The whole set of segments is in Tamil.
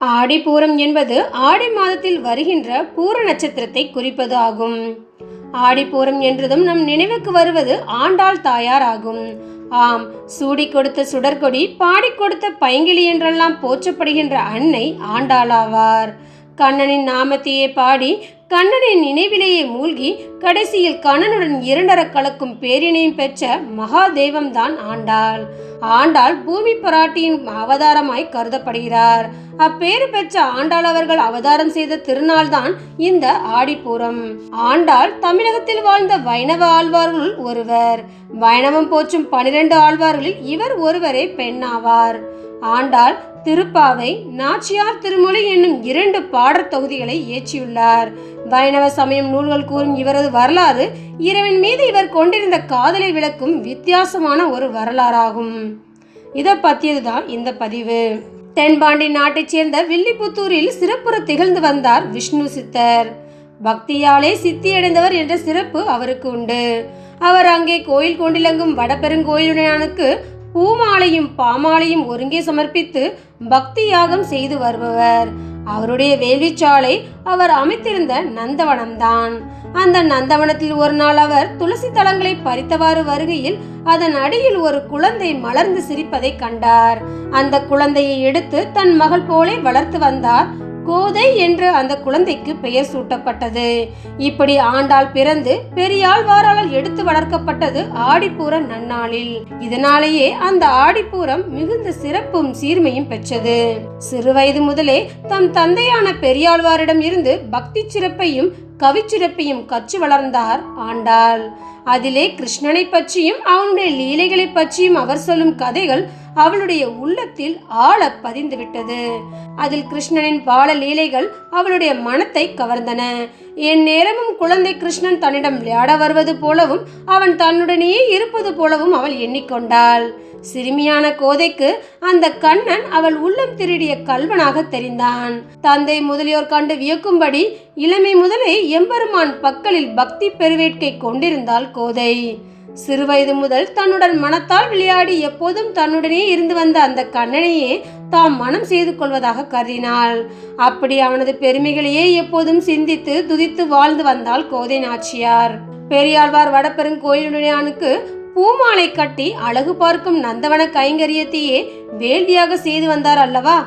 ஆடிப்பூரம் என்பது ஆடி மாதத்தில் வருகின்ற பூர நட்சத்திரத்தை குறிப்பது ஆகும். ஆடிப்பூரம் என்றதும் நம் நினைவுக்கு வருவது ஆண்டாள் தாயார் ஆகும். ஆம் சூடி கொடுத்த சுடர்கொடி பாடி கொடுத்த பைங்கிளி என்றெல்லாம் போற்றப்படுகின்ற அன்னை ஆண்டாளாவார் கண்ணனின் நாமத்தையே பாடி கண்ணனின் நினைவிலேயே மூழ்கி கடைசியில் கண்ணனுடன் இரண்டர கலக்கும் பேரினையும் பெற்ற மகாதேவம்தான் ஆண்டாள். ஆண்டாள் பூமி பராட்டியின் அவதாரமாய் கருதப்படுகிறார். அப்பேறு பெற்ற ஆண்டாள் அவர்கள் அவதாரம் செய்த திருநாள்தான் இந்த ஆடிப்பூரம். ஆண்டாள் தமிழகத்தில் வாழ்ந்த வைணவ ஆழ்வார்களுள் ஒருவர். வைணவம் போற்றும் பனிரெண்டு ஆழ்வார்களில் இவர் ஒருவரே பெண்ணாவார். ஆண்டாள் திருப்பாவை நாச்சியார் திருமொழி என்னும் இரண்டு பாடற் தொகுதிகளை இயற்றியுள்ளார். வைணவ சமயம் நூல்கள் கூறும் இவரது வரலாறு இறைவன் மீது இவர் கொண்டிருந்த காதலை விளக்கும் வித்தியாசமான ஒரு வரலாறாகும். இதை பற்றியதுதான் இந்த பதிவு. தென்பாண்டி நாட்டைச் சேர்ந்த வில்லிபுத்தூரில் சிறப்புற திகழ்ந்து வந்தார் விஷ்ணு சித்தர். பக்தியாலே சித்தியடைந்தவர் என்ற சிறப்பு அவருக்கு உண்டு. அவர் அங்கே கோயில் கொண்டிலங்கும் வடபெருங்கோயிலுடனானுக்கு பூமாலையும் பாமாலையும் ஒருங்கே சமர்ப்பித்து பக்தி யாகம் செய்து வருபவர். அவருடைய வேள்விச்சாலை அவர் அமைத்திருந்த நந்தவனம்தான். அந்த நந்தவனத்தில் ஒரு நாள் அவர் துளசி தளங்களை பறித்தவாறு வருகையில் அதன் அடியில் ஒரு குழந்தை மலர்ந்து சிரிப்பதை கண்டார். அந்த குழந்தையை எடுத்து தன் மகள் போலே வளர்த்து வந்தார். கோதை என்று அந்த குழந்தைக்கு பெயர் சூட்டப்பட்டது. இப்படி ஆண்டாள் பிறந்து பெரியாழ்வாரால் எடுத்து வளர்க்கப்பட்டது ஆடிப்பூர நன்னாளில். இதனாலேயே அந்த ஆடிப்பூரம் மிகுந்த சிறப்பும் சீர்மையும் பெற்றது. சிறுவயது முதலே தம் தந்தையான பெரியாழ்வாரிடம் இருந்து பக்தி சிறப்பையும் கவிச்சிறப்பையும் கற்று வளர்ந்தார் ஆண்டாள். அதிலே கிருஷ்ணனை பற்றியும் அவனுடைய லீலைகளை பற்றியும் அவர் சொல்லும் கதைகள் அவளுடைய உள்ளத்தில் ஆழ பதிந்து விட்டது. அதில் கிருஷ்ணனின் பால லீலைகள் அவளுடைய மனத்தை கவர்ந்தன. என் நேரமும் குழந்தை கிருஷ்ணன் தன்னிடம் விளையாட வருவது போலவும் அவன் தன்னுடனேயே இருப்பது போலவும் அவள் எண்ணிக்கொண்டாள். சிறுமியான கோதைக்கு அந்த கண்ணன் அவள் உள்ளம் திருடிய கல்வனாக தெரிந்தான். தந்தை முதலியோர் கண்டு வியக்கும்படி இளமை முதலே எம்பெருமான் பக்கலில் பக்தி பெருவேட்கை கொண்டிருந்தாள் கோதை. சிறுவயது முதல் தன்னுடன் மனத்தால் விளையாடி எப்போதும் தன்னுடனே இருந்து வந்த அந்த கண்ணனையே தாம் மனம் செய்து கொள்வதாக கருதினாள். அப்படி அவனது பெருமைகளையே எப்போதும் சிந்தித்து துதித்து வாழ்ந்து வந்தாள் கோதை நாச்சியார். பெரியாழ்வார் வடப்பெருங்கோயிலுடையானுக்கு பூமாலை கட்டி அழகு பார்க்கும் நந்தவன கைங்கரியத்தையே வேள்வியாக செய்து வந்தார் அல்லவா?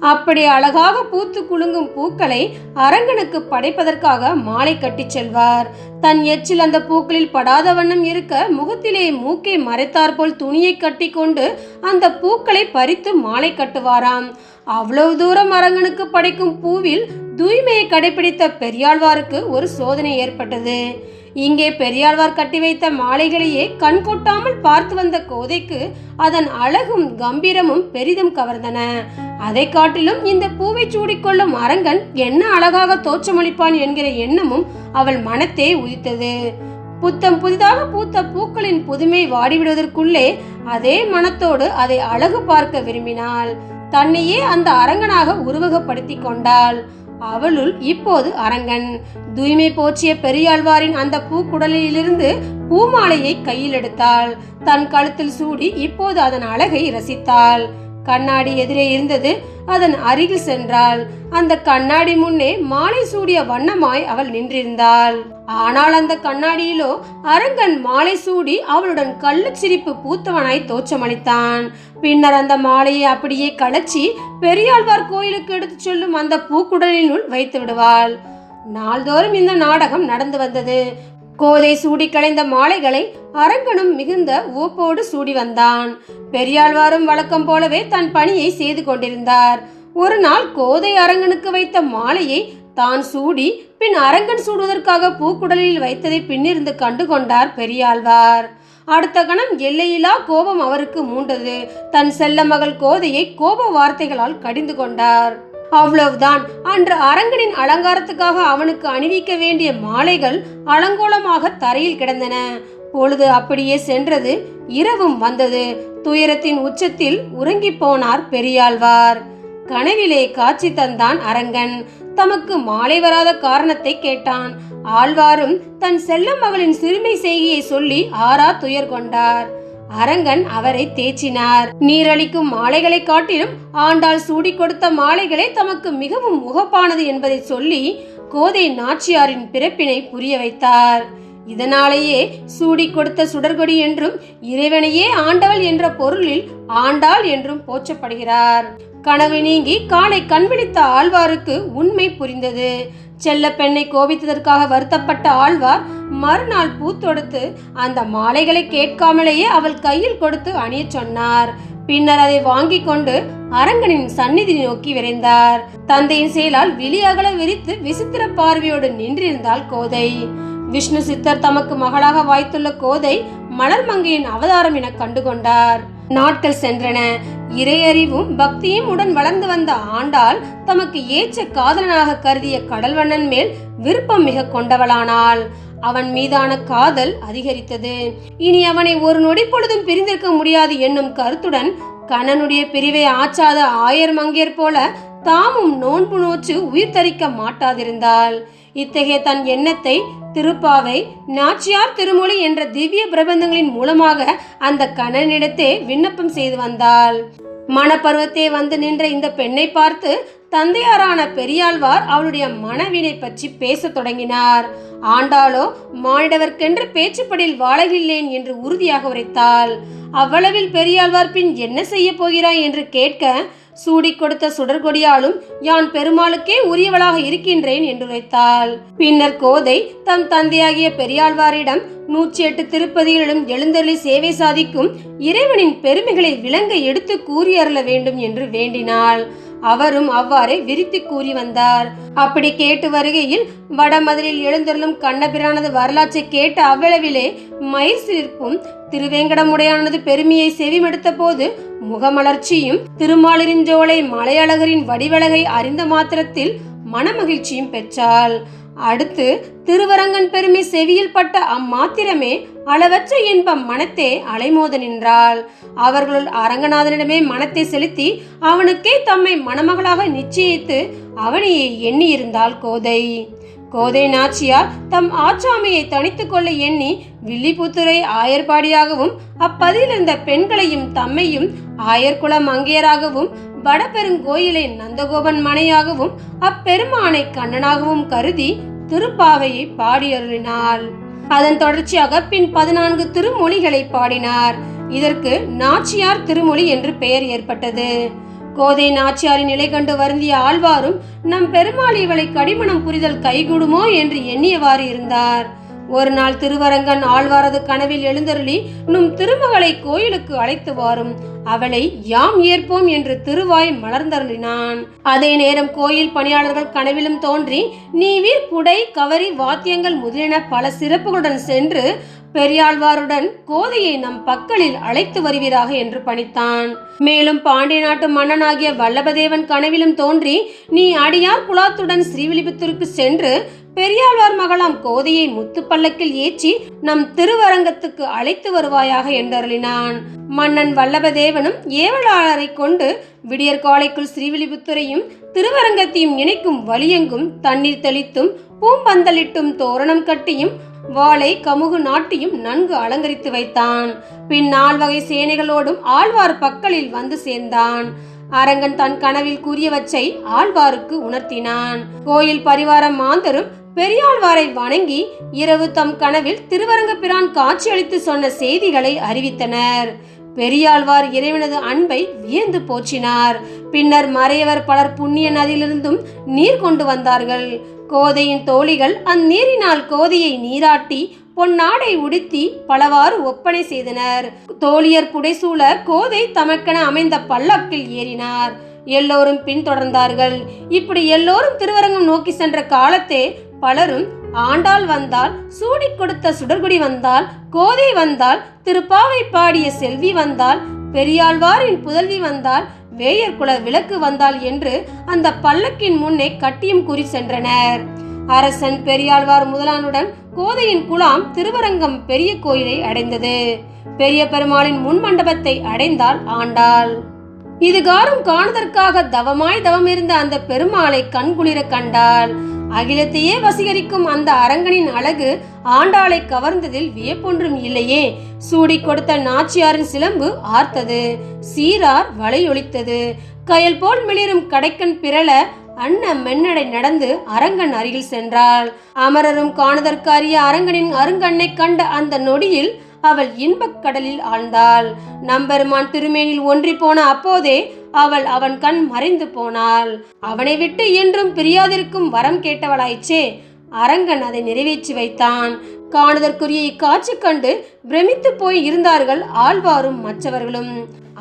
அப்படி அழகாக பூத்து குலுங்கும் பூக்களை அரங்கனுக்கு படைப்பதற்காக மாலை கட்டிச் செல்வார். தன் எச்சில் அந்த பூக்களில் படாத வண்ணம் இருக்க முகத்திலே மூக்கை மறைத்தாற்போல் துணியை கட்டிக்கொண்டு அந்த பூக்களை பறித்து மாலை கட்டுவாராம். அவ்வளவு தூரம் அரங்கனுக்கு படைக்கும் பூவில் தூய்மையை கடைபிடித்த பெரியாழ்வாருக்கு ஒரு சோதனை ஏற்பட்டது. இங்கே பெரியாழ்வார் கட்டி வைத்த மாலைகளையே கண் கொட்டாமல் பார்த்து வந்த கோதைக்கு அதன் அழகும் கம்பீரமும் பெரிதும் கவர்ந்தன. அதை காட்டிலும் இந்த பூவை சூடிக்கொள்ளும் அரங்கன் என்ன அழகாக தோற்றமளிப்பான் என்கிற எண்ணமும் அவள் மனத்தே உதித்தது. புத்தம் புதிதாக பூத்த பூக்களின் புதுமை வாடிவிடுவதற்குள்ளே அதே மனத்தோடு அதை அழகு பார்க்க விரும்பினாள். தன்னையே அந்த அரங்கனாக உருவகப்படுத்தி கொண்டாள். அவளுள் இப்போது அரங்கன். தூய்மை போற்றிய பெரியாழ்வாரின் அந்த பூக்குடலிலிருந்து பூமாலையை கையில் எடுத்தாள். தன் கழுத்தில் சூடி இப்போது அதன் அழகை ரசித்தாள். கண்ணாடி எதிரே இருந்தது. அதன் அருகில் சென்றாள். அந்த கண்ணாடி முன்னே மாலை சூடிய வண்ணமாய் அவள் நின்றிருந்தாள். ஆனால் அந்த கண்ணாடியிலோ அரங்கன் மாலை சூடி அவளுடன் கள்ளச்சிரிப்பு பூத்தவனாய் தோற்றமளித்தான். பின்னர் அந்த மாலையை அப்படியே களைச்சி பெரியாழ்வார் கோயிலுக்கு எடுத்துச் செல்லும் அந்த பூக்குடலினுள் வைத்து விடுவாள். நாள்தோறும் இந்த நாடகம் நடந்து வந்தது. கோதை சூடி களைந்த மாலைகளை அரங்கனும் மிகுந்த ஊப்போடு சூடி வந்தான். பெரியாழ்வாரும் வழக்கம் போலவே தன் பணியை செய்து கொண்டிருந்தார். ஒரு நாள் கோதை அரங்கனுக்கு வைத்த மாலையை தான் சூடி பின் அரங்கன் சூடுவதற்காக பூக்குடலில் வைத்ததை பின்னிருந்து கண்டு கொண்டார் பெரியாழ்வார். அடுத்த கணம் எல்லையில்லா கோபம் அவருக்கு மூண்டது. தன் செல்ல மகள் கோதையை கோப வார்த்தைகளால் கடிந்து கொண்டார். அவ்வளவுதான். அன்று அரங்கனின் அலங்காரத்துக்காக அவனுக்கு அணிவிக்க வேண்டிய மாலைகள் அலங்கோலமாக தரையில் கிடந்தன. பொழுது அப்படியே சென்றது இரவும் வந்தது. துயரத்தின் உச்சத்தில் உறங்கிப் போனார் பெரியாழ்வார். கனவிலே காட்சி தந்தான் அரங்கன். தமக்கு மாலை வராத காரணத்தை கேட்டான். ஆழ்வாரும் தன் செல்ல மகளின் சிறுமை செய்கையை சொல்லி ஆறா துயர் கொண்டார். அரங்கன் அவரை தேச்சினார் நீரளிக்கும் மாலைகளை காட்டிலும் ஆண்டாள் சூடி கொடுத்த மாலைகளே தமக்கு மிகவும் முகப்பானது என்பதை சொல்லி கோதை நாச்சியாரின் பிறப்பினை புரிய வைத்தார். இதனாலேயே சூடி கொடுத்த சுடர்கொடி என்றும் இறைவனையே ஆண்டவள் என்ற பொருளில் ஆண்டாள் என்றும் போற்றப்படுகிறார். கனவு நீங்கி காலை கண்விழித்த ஆழ்வாருக்கு உண்மை புரிந்தது. செல்ல பெண்ணை கோபித்ததற்காக வருத்தப்பட்ட ஆழ்வார் மறுநாள் பூத்தொடுத்து அந்த மாலைகளை கேட்காமலேயே அவள் கையில் கொடுத்து அணியச் சொன்னார். பின்னர் அதை வாங்கி கொண்டு அரங்கனின் சந்நிதி நோக்கி விரைந்தார். தந்தையின் செயலால் விழியகல விரித்து விசித்திர பார்வையோடு நின்றிருந்தாள் கோதை. விஷ்ணு சித்தர் தமக்கு மகளாக வாய்த்துள்ள கோதை மலர்மங்கையின் அவதாரம் என கண்டுகொண்டார். நாட்கள் சென்றன. இறையறிவும் பக்தியும் உடன் வளர்ந்து வந்த ஆண்டாள் தமக்கு ஏற்ற காதலனாக கருதிய கடல்வண்ணன் மேல் விருப்பம் மிக கொண்டவளானாள். அவன் மீதான காதல் அதிகரித்தது. இனி அவனை ஒரு நொடி பொழுதும் பிரிந்திருக்க முடியாது என்னும் கருத்துடன் கண்ணனுடைய பிரிவை ஆச்சாத ஆயர் மங்கையர் போல தாமும் நோன்பு நோற்று உயிர் தரிக்க மாட்டாதிருந்தாள். இத்தகைய தன் எண்ணத்தை திருப்பாவை நாச்சியார் திருமொழி என்ற திவ்ய பிரபந்தங்களின் மூலமாக அந்த கணனிடத்தே விண்ணப்பம் செய்து வந்தாள். மணப்பருவத்தே வந்து நின்ற இந்த பெண்ணை பார்த்து தந்தையாரான பெரியாழ்வார் அவளுடைய மனவினை பற்றி பேசத் தொடங்கினார். ஆண்டாளோ மானிடவர்க்கென்று பேச்சுப்படில் வாழகில்லேன் என்று உறுதியாக உரைத்தாள். அவ்வளவில் பெரியாழ்வார் பின் என்ன செய்ய போகிறாய் என்று கேட்க சூடி கொடுத்த சுடர்கொடியாலும் யான் பெருமாளுக்கே உரியவளாக இருக்கின்றேன் என்றுரைத்தாள் பின்னர் கோதை தம் தந்தையாகிய பெரியாழ்வாரிடம் நூற்றி எட்டு திருப்பதிகளிலும் எழுந்தருளி சேவை சாதிக்கும் இறைவனின் பெருமைகளை விளங்க எடுத்து கூறி வேண்டும் என்று வேண்டினாள். அவரும் அவ்வாறே விரித்து கூறி வந்தார். அப்படி கேட்டு வருகையில் வடமதுரில் எழுந்தருளும் கண்ணபிரானது வரலாற்றை கேட்ட அவ்வளவிலே மயிர் சிரிப்பும் திருவேங்கடமுடையானது பெருமையை செவிமெடுத்த போது முகமலர்ச்சியும் திருமாலிருஞ்சோலை மலையழகரின் வடிவழகை அறிந்த மாத்திரத்தில் மனமகிழ்ச்சியும் பெற்றாள். அடுத்து திருவரங்கன் பெருமை செவியில் பட்ட அம்மாத்திரமே அளவற்ற இன்பம் மனத்தே அலைமோத நின்றாள். அவர்களுள் அரங்கநாதனிடமே மனத்தை செலுத்தி அவனுக்கே தம்மை மணமகளாக நிச்சயித்து அவனையே எண்ணியிருந்தாள் கோதை. கோதை நாச்சியார் தம் ஆச்சாமியை தனித்துக் கொள்ள எண்ணி வில்லிபுத்துரை ஆயர்பாடியாகவும் அப்பதியில் இருந்த பெண்களையும் தம்மையும் ஆயர்குல மங்கையராகவும் வடபெருங்கோயிலை நந்தகோபன் மனையாகவும் அப்பெருமானை கண்ணனாகவும் கருதி திருப்பாவையை பாடியருளினாள் அதன் தொடர்ச்சியாக பின் பதினான்கு திருமொழிகளை பாடினார். இதற்கு நாச்சியார் திருமொழி என்று பெயர் ஏற்பட்டது. கோதை நாச்சியாரின் நிலை கண்டு வருந்திய ஆழ்வாரும் நம் பெருமாள் இவளை கடிமணம் புரிதல் கைகூடுமோ என்று எண்ணியவாறு இருந்தார். ஒரு நாள் திருவரங்கன் ஆழ்வாரது கனவில் எழுந்தருளி நும் திருமகளை கோயிலுக்கு அழைத்து வாரும். அவளை யாம் ஏற்போம் என்று திருவாய் மலர்ந்தருளினான். அதே நேரம் கோயில் பணியாளர்கள் கனவிலும் தோன்றி நீவீர் குடை கவரி வாத்தியங்கள் முதலின பல சிறப்புகளுடன் சென்று பெரியாழ்வாருடன் கோதையை நம் பக்கலில் அழைத்து வருவீராக என்று பணித்தான். மேலும் பாண்டிய நாட்டு மன்னனாகிய வல்லபதேவன் கனவிலும் தோன்றி நீ அடியார் குலாத்துடன் ஸ்ரீவிலிபுத்தூருக்கு சென்று பெரியாழ்வார் மகளாம் கோதையை முத்துப்பல்லக்கில் ஏற்றி நம் திருவரங்கத்துக்கு அழைத்து வருவாயாக என்றருளினான். மன்னன் வல்லபதேவனும் ஏவலாளரை கொண்டு விடியற் காலைக்குள் ஸ்ரீவில்லிபுத்துரையும் திருவரங்கத்தையும் இணைக்கும் வழியெங்கும் தண்ணீர் தெளித்தும் பூம்பந்தலிட்டும் தோரணம் கட்டியும் வாளை கமுகு நாட்டியும் நன்கு அலங்கரித்து வைத்தான். பின் நால்வகை சேனைகளோடும் ஆழ்வார் பக்கலில் வந்து சேர்ந்தான். அரங்கன் தன் கனவில் கூறியவற்றை ஆழ்வாருக்கு உணர்த்தினான். கோயில் பரிவார மாந்தரும் பெரியாழ்வாரை வணங்கி இரவு தம் கனவில் திருவரங்கப்பிரான் காட்சியளித்து சொன்ன செய்திகளை அறிவித்தனர். பெரியாழ்வார் இறைவனது அன்பை வியந்து போற்றினார். பின்னர் மறையவர் பலர் புண்ணிய நதியிலிருந்தும் நீர் கொண்டு வந்தார்கள். கோதையின் தோழிகள் அந்நீரினால் கோதையை நீராட்டி பொன்னாடை உடுத்தி பலவாறு ஒப்பனை செய்தனர். தோழியர் புடைசூழ கோதை தமக்கென அமைந்த பல்லக்கில் ஏறினார். எல்லோரும் பின்தொடர்ந்தார்கள். இப்படி எல்லோரும் திருவரங்கம் நோக்கி சென்ற காலத்தே பலரும் ஆண்டாள் வந்தால் சூடி கொடுத்த சுடர்குடி வந்தால் கோதை வந்தால் திருப்பாவை பாடிய செல்வி வந்தால் பெரியாழ்வாரின் புதல்வி வந்தால் வேயர் குல விளக்கு வந்தால் என்று அந்த பல்லக்கின் முன்னே கட்டியம் கூறி சென்றனர். அரசன் பெரியாழ்வார் முதலானுடன் கோதையின் குலாம் திருவரங்கம் பெரிய கோயிலை அடைந்தது. பெரிய பெருமாளின் முன் மண்டபத்தை அடைந்தால் ஆண்டாள். இதுகாரும் காணுதற்காக தவமாய் தவமிருந்த அந்த பெருமாளை கண்குளிர கண்டாள். அகிலத்தையே வசீகரிக்கும் அந்த அரங்கனின் அழகு ஆண்டாளை கவர்ந்ததில் வியப்பொன்றும் இல்லையே. சூடி கொடுத்த நாச்சியாரின் சிலம்பு ஆர்த்தது சீரார் வலையொலித்தது கயல் போல் மிளிரும் கடைக்கன் பிறள அன்ன மென்னடை நடந்து அரங்கன் அருகில் சென்றாள். அமரரும் காணுதற்காரிய அரங்கனின் அருங்கண்ணை கண்ட அந்த நொடியில் அவள் இன்பக் கடலில் ஆழ்ந்தாள். நம்பெருமான் திருமேனில் ஒன்றி போன அப்போதே அவள் அவன் கண் மறைந்து போனாள். அவனை விட்டு என்றும் பிரியாதிருக்கும் வரம் கேட்டவளாயிற்றே அரங்கன் அதை நிறைவேற்றி வைத்தான். காணுதற்குரிய இக்காட்சி கண்டு பிரமித்து போய் இருந்தார்கள் ஆழ்வாரும் மற்றவர்களும்.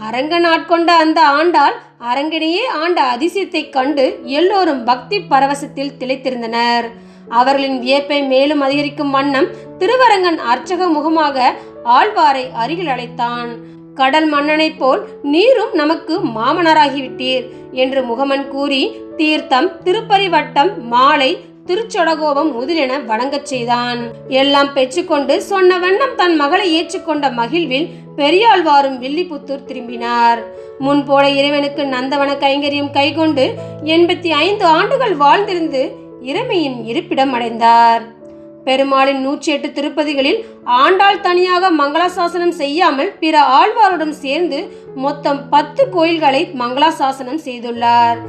அரங்கன் ஆட்கொண்ட அந்த ஆண்டாள் அரங்கனையே ஆண்ட அதிசயத்தை கண்டு எல்லோரும் பக்தி பரவசத்தில் திளைத்திருந்தனர். அவர்களின் வியப்பை மேலும் அதிகரிக்கும் வண்ணம் திருவரங்கன் அர்ச்சக முகமாக ஆழ்வாரை அருகில் அழைத்தான். கடல் மன்னனைப் போல் நீரும் நமக்கு மாமனராகிவிட்டீர் என்று முகமன் கூறி தீர்த்தம் திருப்பரிவட்டம் மாலை திருச்சொடகோபம் முதலென வணங்கச் செய்தான். எல்லாம் பெற்றுக்கொண்டு சொன்ன வண்ணம் தன் மகளை ஏற்றுக்கொண்ட மகிழ்வில் பெரியாழ்வாரும் வில்லிபுத்தூர் திரும்பினார். முன்போல இறைவனுக்கு நந்தவன கைங்கரியம் கைகொண்டு எண்பத்தி ஐந்து ஆண்டுகள் வாழ்ந்திருந்து இறைமையின் இருப்பிடம் அடைந்தார். பெருமாளின் நூற்றி எட்டு திருப்பதிகளில் ஆண்டாள் தனியாக மங்களாசாசனம் செய்யாமல் பிற ஆழ்வாருடன் சேர்ந்து மொத்தம் பத்து கோயில்களை மங்களாசாசனம் செய்துள்ளார்.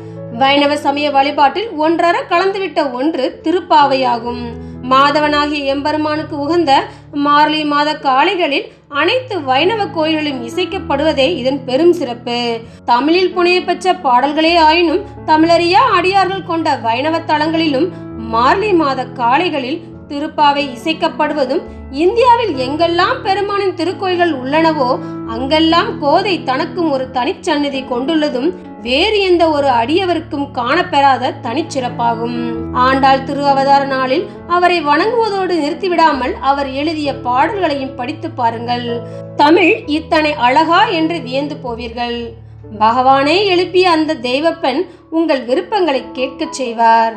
வைணவ சமய வழிபாட்டில் ஒன்றர கலந்துவிட்ட ஒன்று திருப்பாவையாகும். மாதவனாகிய எம்பெருமானுக்கு உகந்த மார்லி மாத காளைகளில் அனைத்து வைணவ கோயில்களும் இசைக்கப்படுவதே இதன் பெரும் சிறப்பு. தமிழில் புனைய பெற்ற பாடல்களே ஆயினும் தமிழறியா அடியார்கள் கொண்ட வைணவ தலங்களிலும் மார்லி மாத காளைகளில் திருப்பாவை இசைக்கப்படுவதும் இந்தியாவில் எங்கெல்லாம் பெருமானின் திருக்கோயில்கள் உள்ளனவோ அங்கெல்லாம் கோதை தனக்கும் ஒரு தனிச்சன்னதி கொண்டுள்ளதும் வேறு எந்த ஒரு அடியவருக்கும் காணப்பெறாத தனிச்சிறப்பாகும். ஆண்டாள் திரு அவதார நாளில் அவரை வணங்குவதோடு நிறுத்திவிடாமல் அவர் எழுதிய பாடல்களையும் படித்து பாருங்கள். தமிழ் இத்தனை அழகா என்று வியந்து போவீர்கள். பகவானே எழுப்பிய அந்த தெய்வப்பெண் உங்கள் விருப்பங்களை கேட்கச் செய்வார்.